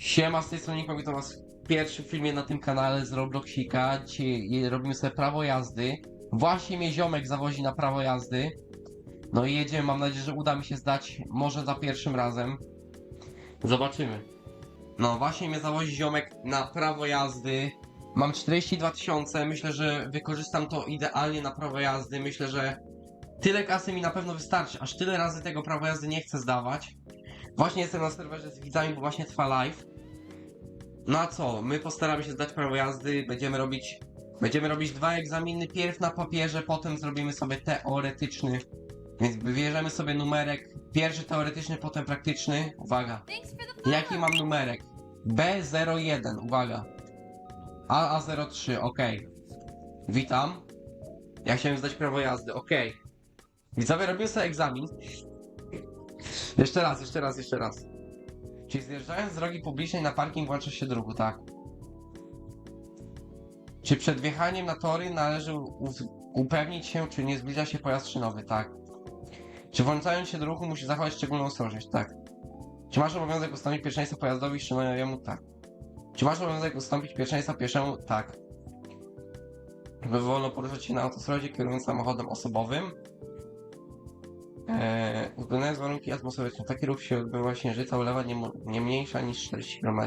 Siema, z tej strony Niko, witam was w pierwszym filmie na tym kanale z Robloxika. Dzisiaj robimy sobie prawo jazdy. Właśnie mnie ziomek zawozi na prawo jazdy. No i jedziemy, mam nadzieję, że uda mi się zdać może za pierwszym razem. Zobaczymy. No właśnie mnie zawozi ziomek na prawo jazdy. Mam 42 tysiące, myślę, że wykorzystam to idealnie na prawo jazdy. Myślę, że tyle kasy mi na pewno wystarczy, aż tyle razy tego prawa jazdy nie chcę zdawać. Właśnie jestem na serwerze z widzami, bo właśnie trwa live. No a co? My postaramy się zdać prawo jazdy, będziemy robić. Będziemy robić dwa egzaminy, pierw na papierze, potem zrobimy sobie teoretyczny. Więc wybierzemy sobie numerek. Pierwszy teoretyczny, potem praktyczny. Uwaga. Jaki mam numerek? B01, uwaga. AA03, ok. Witam. Ja chciałem zdać prawo jazdy, ok. Widzowie, robimy sobie egzamin. Jeszcze raz, jeszcze raz, jeszcze raz. Czyli zjeżdżając z drogi publicznej na parking włącza się drugu, tak? Czy przed wjechaniem na tory należy upewnić się, czy nie zbliża się pojazd szynowy, tak? Czy włączając się do ruchu musi zachować szczególną ostrożność, tak? Czy masz obowiązek ustąpić pierwszeństwa pojazdowi szynowemu? Tak. Czy masz obowiązek ustąpić pierwszeństwa pieszemu? Tak. By wolno poruszać się na autostradzie kierując samochodem osobowym? Eee, uwzględniając warunki atmosferyczne, taki ruch się odbywa księżyca, ulewa nie, nie mniejsza niż 40 km.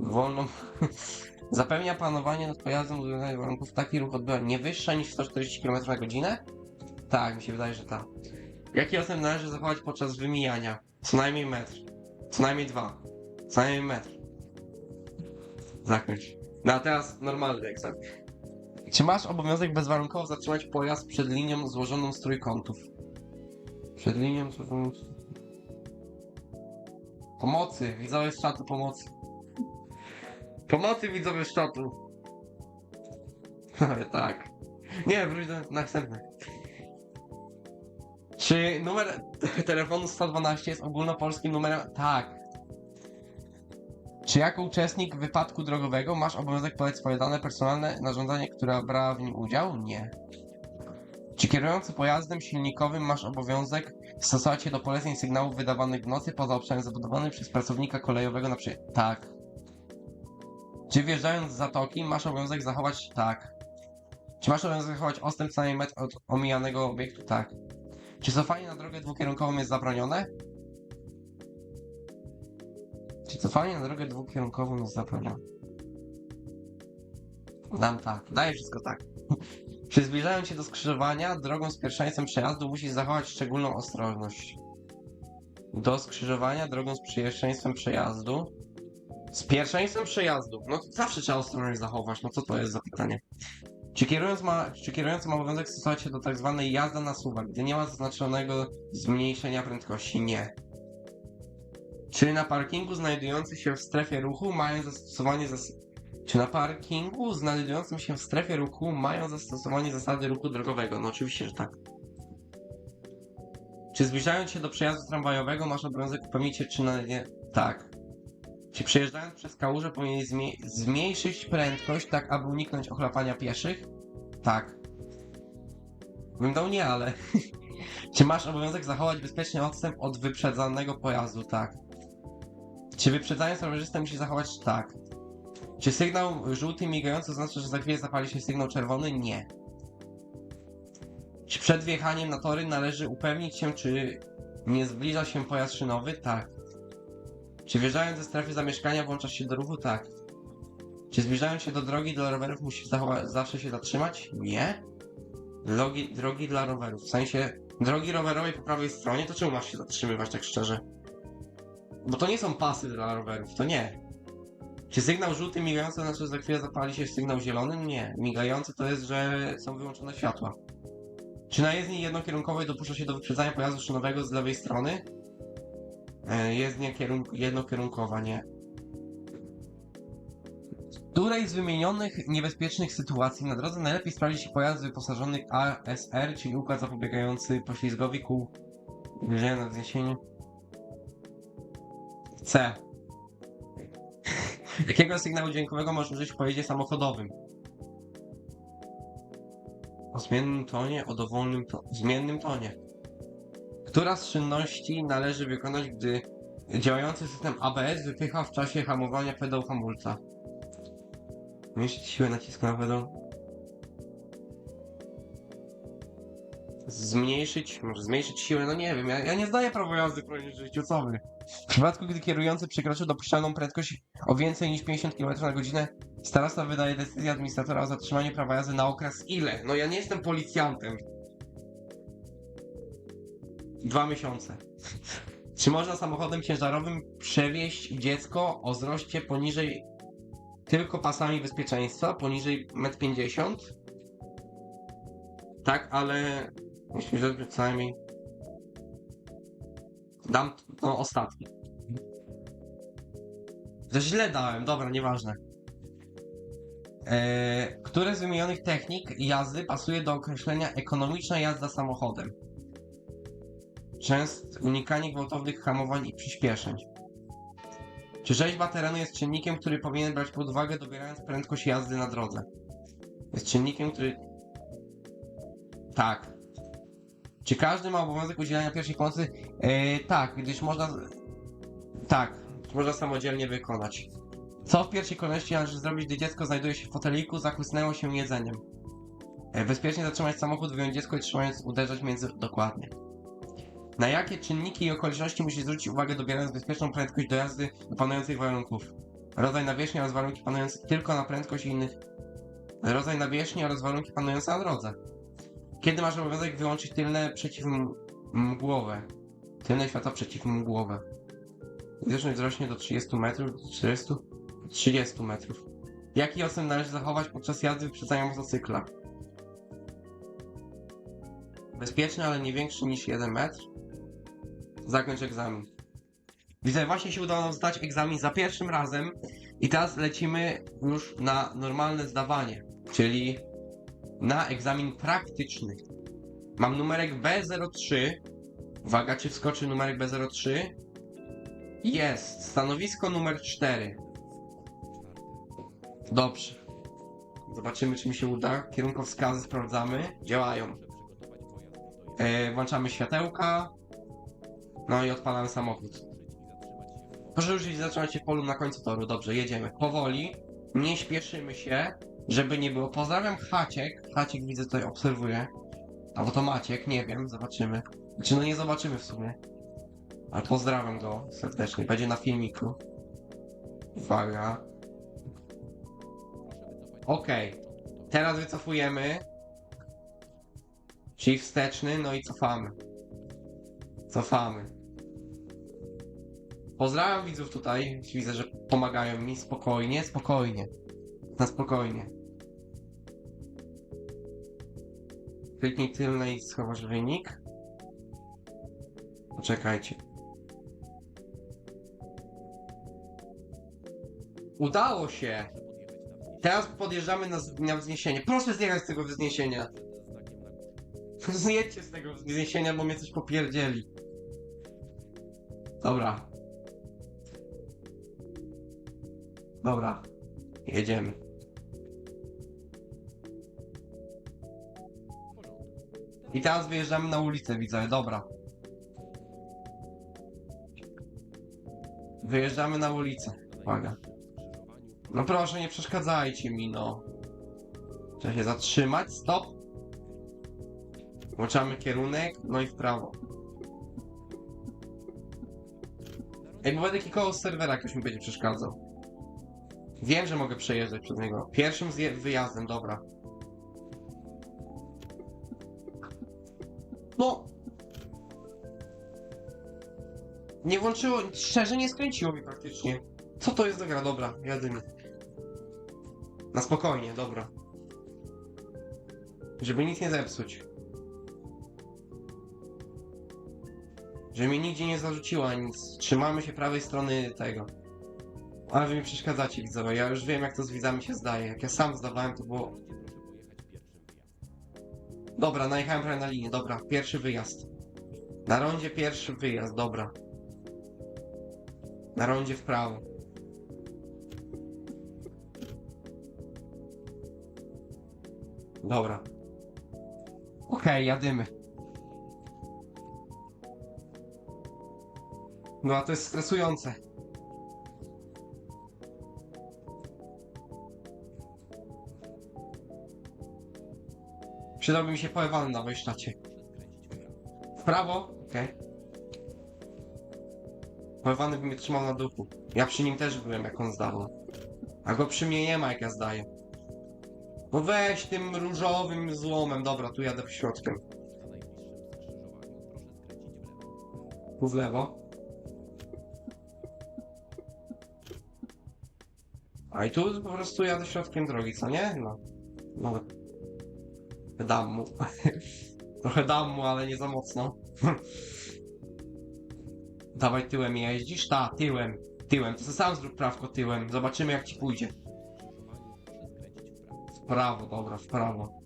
Wolną... Zapewnia panowanie nad pojazdem uwzględniając warunków, taki ruch odbywa nie wyższa niż 140 km na godzinę? Tak, mi się wydaje, że tak. Jaki odstęp należy zachować podczas wymijania? Co najmniej metr. Co najmniej dwa. Co najmniej metr. Zakończ. No a teraz normalny egzamin. Czy masz obowiązek bezwarunkowo zatrzymać pojazd przed linią złożoną z trójkątów? Przed linią z... Pomocy! Widzowie z czatu, pomocy. Pomocy widzowie z czatu. Ale tak. Nie, wróć do następne. Czy numer telefonu 112 jest ogólnopolskim numerem? Tak. Czy jako uczestnik wypadku drogowego masz obowiązek podać swoje dane personalne na żądanie, która brała w nim udział? Nie. Czy kierujący pojazdem silnikowym masz obowiązek stosować się do poleceń sygnałów wydawanych w nocy poza obszarem zabudowanym przez pracownika kolejowego na przykład? Tak. Czy wjeżdżając z zatoki masz obowiązek zachować? Tak. Czy masz obowiązek zachować odstęp co najmniej metr od omijanego obiektu? Tak. Czy cofanie na drogę dwukierunkową jest zabronione? Czy cofanie na drogę dwukierunkową jest zabronione? Dam tak, daję wszystko tak. Czy zbliżając się do skrzyżowania drogą z pierwszeństwem przejazdu musisz zachować szczególną ostrożność? Do skrzyżowania drogą z pierwszeństwem przejazdu? Z pierwszeństwem przejazdu? No to zawsze trzeba ostrożność zachować, no co to jest za pytanie? Czy, kierując ma, czy kierujący ma obowiązek stosować się do tak zwanej jazdy na suwak, gdy nie ma zaznaczonego zmniejszenia prędkości? Nie. Czy na parkingu znajdujący się w strefie ruchu mają zastosowanie zas... Czy na parkingu znajdującym się w strefie ruchu mają zastosowanie zasady ruchu drogowego? No oczywiście, że tak. Czy zbliżając się do przejazdu tramwajowego masz obowiązek upewnić się, czy na nie... Tak. Czy przejeżdżając przez kałużę powinieneś zmniej... zmniejszyć prędkość, tak aby uniknąć ochlapania pieszych? Tak. Bym dał nie, ale... Czy masz obowiązek zachować bezpieczny odstęp od wyprzedzanego pojazdu? Tak. Czy wyprzedzając rowerzystę musi zachować? Tak. Czy sygnał żółty migający oznacza, że za chwilę zapali się sygnał czerwony? Nie. Czy przed wjechaniem na tory należy upewnić się, czy nie zbliża się pojazd szynowy? Tak. Czy wjeżdżając ze strefy zamieszkania włączasz się do ruchu? Tak. Czy zbliżając się do drogi dla rowerów zachować, zawsze się zatrzymać? Nie. Drogi dla rowerów. W sensie drogi rowerowej po prawej stronie, to czemu masz się zatrzymywać tak szczerze? Bo to nie są pasy dla rowerów, to nie. Czy sygnał żółty migający znaczy, że za chwilę zapali się sygnał zielony? Nie. Migający to jest, że są wyłączone światła. Czy na jezdni jednokierunkowej dopuszcza się do wyprzedzania pojazdu szynowego z lewej strony? E, Jezdnia kierunk jednokierunkowa, nie. W której z wymienionych niebezpiecznych sytuacji na drodze najlepiej sprawdzi się pojazd wyposażony ASR, czyli układ zapobiegający poślizgowi kół na wzniesieniu? C. Jakiego sygnału dźwiękowego możesz użyć w pojeździe samochodowym? O zmiennym tonie, o dowolnym to... zmiennym tonie. Która z czynności należy wykonać, gdy Działający system ABS wypycha w czasie hamowania pedał hamulca. Zmniejszyć siłę nacisku na pedał. Zmniejszyć, może zmniejszyć siłę, no nie wiem, ja, ja nie zdaję prawo jazdy w życiu, co wy? W przypadku, gdy kierujący przekroczył dopuszczalną prędkość o więcej niż 50 km na godzinę, starostwa wydaje decyzję administratora o zatrzymaniu prawa jazdy na okres ile? No ja nie jestem policjantem. Dwa miesiące. Czy można samochodem ciężarowym przewieźć dziecko o wzroście poniżej tylko pasami bezpieczeństwa, poniżej 1,50 m? Tak, ale myślę, że co najmniej dam no ostatni. To źle dałem, dobra, nieważne. Eee, które z wymienionych technik jazdy pasuje do określenia ekonomiczna jazda samochodem? Częst unikanie gwałtownych hamowań i przyspieszeń. Czy rzeźba terenu jest czynnikiem, który powinien brać pod uwagę dobierając prędkość jazdy na drodze? Jest czynnikiem, który... Tak. Czy każdy ma obowiązek udzielania pierwszej pomocy? Eee, tak, gdyż można... Tak, można samodzielnie wykonać. Co w pierwszej kolejności należy zrobić, gdy dziecko znajduje się w foteliku, zachłysnęło się jedzeniem? E, Bezpiecznie zatrzymać samochód, wyjąć dziecko i trzymając uderzać między... Dokładnie. Na jakie czynniki i okoliczności musi zwrócić uwagę dobierając bezpieczną prędkość do jazdy do panujących warunków? Rodzaj nawierzchni oraz warunki panujące tylko na prędkość innych... Rodzaj nawierzchni oraz warunki panujące na drodze. Kiedy masz obowiązek wyłączyć tylne przeciwmgłowe? Tylne światła przeciwmgłowe. Widoczność wzrośnie do 30 metrów, do 40, 30 metrów. Jaki ocen należy zachować podczas jazdy wyprzedzania motocykla? Bezpieczny, ale nie większy niż 1 metr. Zakończ egzamin. Widzę, właśnie się udało nam zdać egzamin za pierwszym razem i teraz lecimy już na normalne zdawanie, czyli na egzamin praktyczny. Mam numerek B03. Uwaga, czy wskoczy numerek B03? Jest. Stanowisko numer 4. Dobrze. Zobaczymy, czy mi się uda. Kierunkowskazy sprawdzamy. Działają. E, włączamy światełka. No i odpalamy samochód. Proszę już zatrzymać się w polu na końcu toru. Dobrze, jedziemy. Powoli. Nie śpieszymy się, żeby nie było. Pozdrawiam Haciek. Haciek widzę tutaj obserwuję. Albo to Maciek, nie wiem, zobaczymy. Czy no nie zobaczymy w sumie. Ale pozdrawiam go serdecznie. Będzie na filmiku. Uwaga. Okej. Teraz wycofujemy. Czyli wsteczny, no i cofamy. Cofamy. Pozdrawiam widzów tutaj. Widzę, że pomagają mi. Spokojnie, spokojnie. Na spokojnie. Kliknij tylne i schowasz wynik. Poczekajcie. Udało się! Teraz podjeżdżamy na, na wzniesienie. Proszę zjechać z tego wzniesienia. Zjedźcie z tego wzniesienia, bo mnie coś popierdzieli. Dobra. Dobra. Jedziemy. I teraz wyjeżdżamy na ulicę, widzę. Dobra. Wyjeżdżamy na ulicę. Uwaga. No proszę, nie przeszkadzajcie mi, no. Trzeba się zatrzymać, stop. Włączamy kierunek, no i w prawo. Ej, bo będę kikował z serwera, ktoś mi będzie przeszkadzał. Wiem, że mogę przejeżdżać przez niego. Pierwszym wyjazdem, dobra. No. Nie włączyło, szczerze nie skręciło mi praktycznie. Co to jest gra? Dobra, jadymy. Na spokojnie, dobra. Żeby nic nie zepsuć. Żeby mi nigdzie nie zarzuciła nic. Trzymamy się prawej strony tego. Ale wy mi przeszkadzacie widzowie, ja już wiem jak to z widzami się zdaje. Jak ja sam zdawałem to było... Dobra, najechałem prawie na linię, dobra, pierwszy wyjazd. Na rondzie pierwszy wyjazd, dobra. Na rondzie w prawo. Dobra. Okej, jadymy. No a to jest stresujące. Przydałby mi się poewany na wejściacie. W prawo? Okej. Poewany by mnie trzymał na duchu. Ja przy nim też byłem, jak on zdawał. A go przy mnie nie ma, jak ja zdaję. No weź tym różowym złomem. Dobra, tu jadę środkiem. Tu w lewo. A i tu po prostu jadę środkiem drogi, co nie? No. No. Dam mu. Trochę dam mu, ale nie za mocno. Dawaj tyłem jeździsz? Ta, tyłem. Tyłem. To sobie sam zrób prawko tyłem. Zobaczymy jak ci pójdzie. W prawo, dobra, w prawo.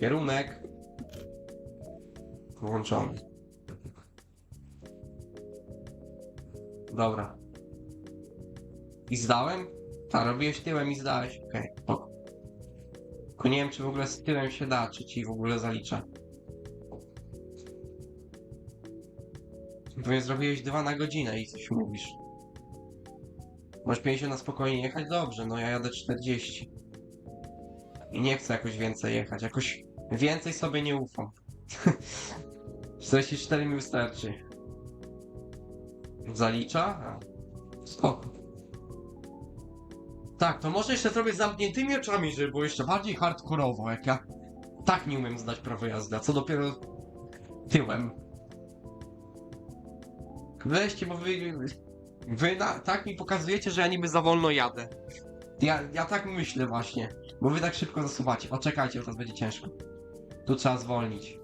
Kierunek. Włączony. Dobra. I zdałem? Tak, robiłeś tyłem i zdałeś. Okej, okay. Tylko nie wiem, czy w ogóle z tyłem się da, czy ci w ogóle zalicza. Pewnie zrobiłeś dwa na godzinę i coś mówisz. Masz 50 na spokojnie jechać? Dobrze, no ja jadę 40. I nie chcę jakoś więcej jechać. Jakoś więcej sobie nie ufam. 44 mi wystarczy. Zalicza? A. Tak, to może jeszcze zrobię z zamkniętymi oczami, żeby było jeszcze bardziej hardkorowo, jak ja tak nie umiem zdać prawo jazdy, a co dopiero tyłem. Weźcie, bo wy, wy na, tak mi pokazujecie, że ja niby za wolno jadę. Ja, ja tak myślę właśnie, bo wy tak szybko zasuwacie. O, czekajcie, teraz będzie ciężko. Tu trzeba zwolnić.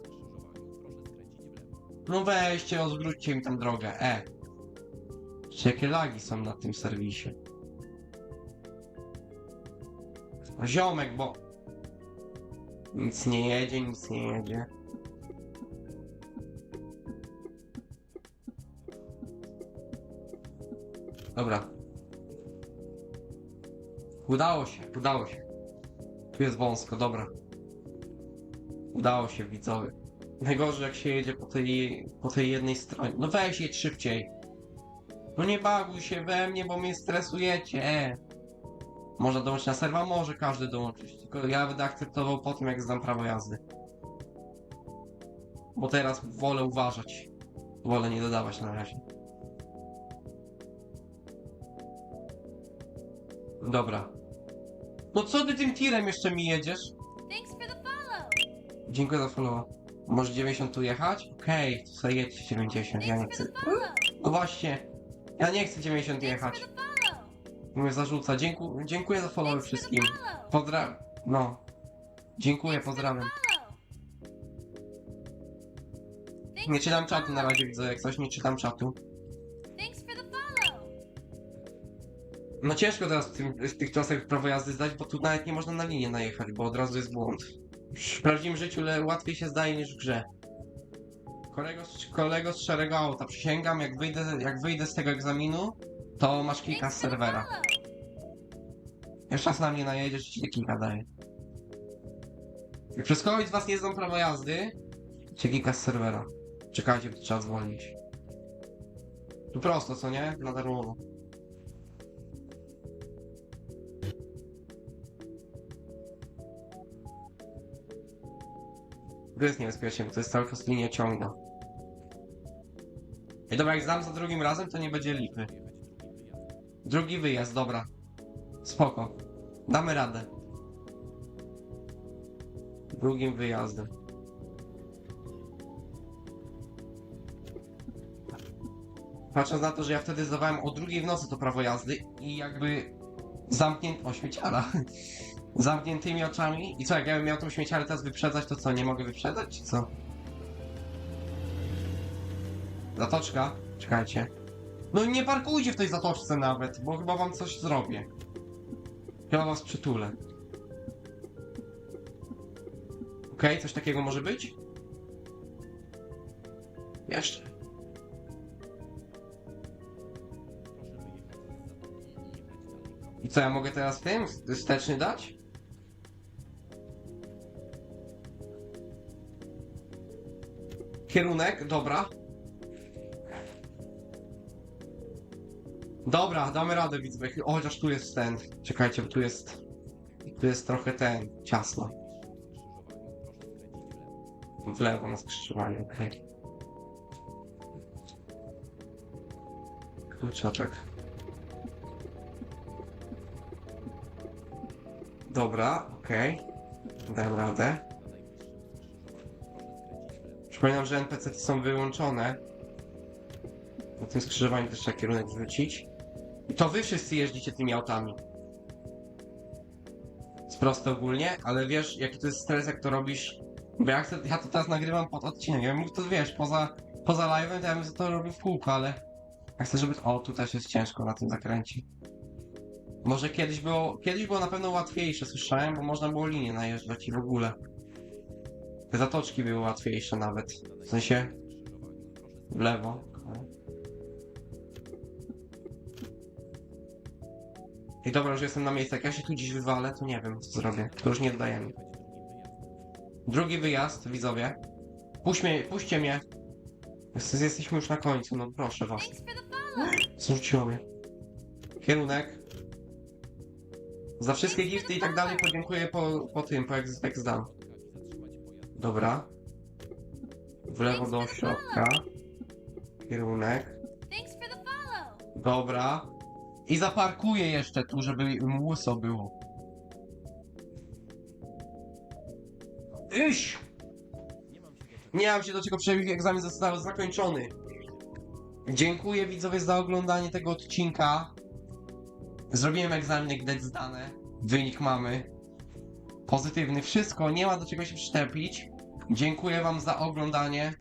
No weźcie, odwróćcie mi tam drogę, e. Czy jakie lagi są na tym serwisie? Ziomek, bo... Nic nie jedzie, nic nie jedzie. Dobra. Udało się, udało się. Tu jest wąsko, dobra. Udało się, widzowie. Najgorzej jak się jedzie po tej, po tej jednej stronie. No weź jedź szybciej. No nie baguj się we mnie, bo mnie stresujecie. Można dołączyć na serwa? Może każdy dołączyć. Tylko ja będę akceptował po tym, jak zdam prawo jazdy. Bo teraz wolę uważać. Wolę nie dodawać na razie. Dobra. No co ty tym tirem jeszcze mi jedziesz? Thanks for the follow. Dziękuję za follow. Może 90 tu jechać? Okej, to sobie jedź 90, ja nie Thanks chcę. the follow. No właśnie, ja nie chcę 90 Thanks jechać. for the follow. Mnie zarzuca. Dzięku, dziękuję za follow Thanks for the wszystkim. Pozdrawiam. No. Dziękuję, pozdrawiam. Nie czytam czatu na razie, widzę jak coś, nie czytam czatu. No ciężko teraz w, tym, w tych czasach prawo jazdy zdać, bo tu nawet nie można na linię najechać, bo od razu jest błąd. W prawdziwym życiu le, łatwiej się zdaje niż w grze. Kolego z, kolego z szarego auta, przysięgam, jak wyjdę, jak wyjdę z tego egzaminu, to masz kilka z serwera. Jeszcze raz na mnie najedziesz, ci kilka daję. Jak przez kogoś z was nie znam prawo jazdy, cię kilka z serwera. Czekajcie, bo to trzeba zwolnić. Tu prosto, co nie? Na darmowo. To jest niebezpiecznie, bo to jest cały czas linia ciągła. I dobra, jak zdam za drugim razem, to nie będzie lipy. Drugi wyjazd, dobra. Spoko. Damy radę. Drugim wyjazdem. Patrząc na to, że ja wtedy zdawałem o drugiej w nocy to prawo jazdy i jakby zamknięty... O, śmieciara. Zamkniętymi oczami. I co, jak ja bym miał tą śmieciarę teraz wyprzedzać, to co, nie mogę wyprzedzać, co? Zatoczka? Czekajcie. No nie parkujcie w tej zatoczce nawet, bo chyba wam coś zrobię. Chyba was przytulę. Okej, coś takiego może być? Jeszcze. I co, ja mogę teraz tym wsteczny dać? Kierunek, dobra. Dobra, damy radę, widzę. O, chociaż tu jest ten. Czekajcie, bo tu jest. Tu jest trochę ten. Ciasno. W lewo na skrzyżowaniu, okej. Kurczaczek. Dobra, okej. Dam radę. Przypominam, że NPC są wyłączone. Na tym skrzyżowaniu też trzeba kierunek zwrócić. To wy wszyscy jeździcie tymi autami. Jest proste ogólnie, ale wiesz, jaki to jest stres, jak to robisz. Bo ja, chcę, ja to teraz nagrywam pod odcinek. Ja bym mógł to wiesz, poza, poza live'em, to ja bym to robił w kółko, ale. Ja chcę, żeby. O, tu też jest ciężko na tym zakręcie. Może kiedyś było. Kiedyś było na pewno łatwiejsze, słyszałem, bo można było linię najeżdżać i w ogóle. Te zatoczki były łatwiejsze nawet. W sensie. W lewo. I dobra, już jestem na miejscu. Jak ja się tu dziś wywalę, to nie wiem, co zrobię. To już nie dodajemy. Drugi wyjazd, widzowie. Puść mnie, puśćcie mnie. Jest- Jesteśmy już na końcu, no proszę was. Zrzuciło mnie. Kierunek. Za wszystkie gifty i tak dalej podziękuję po, po tym, po ex, ex. Dobra. W lewo do środka. Kierunek. Dobra. I zaparkuję jeszcze tu, żeby im łyso było. Iś! Nie mam się do czego przejść, egzamin został zakończony. Dziękuję widzowie za oglądanie tego odcinka. Zrobiłem egzamin, widać zdane. Wynik mamy. Pozytywny. Wszystko, nie ma do czego się przyczepić. Dziękuję wam za oglądanie.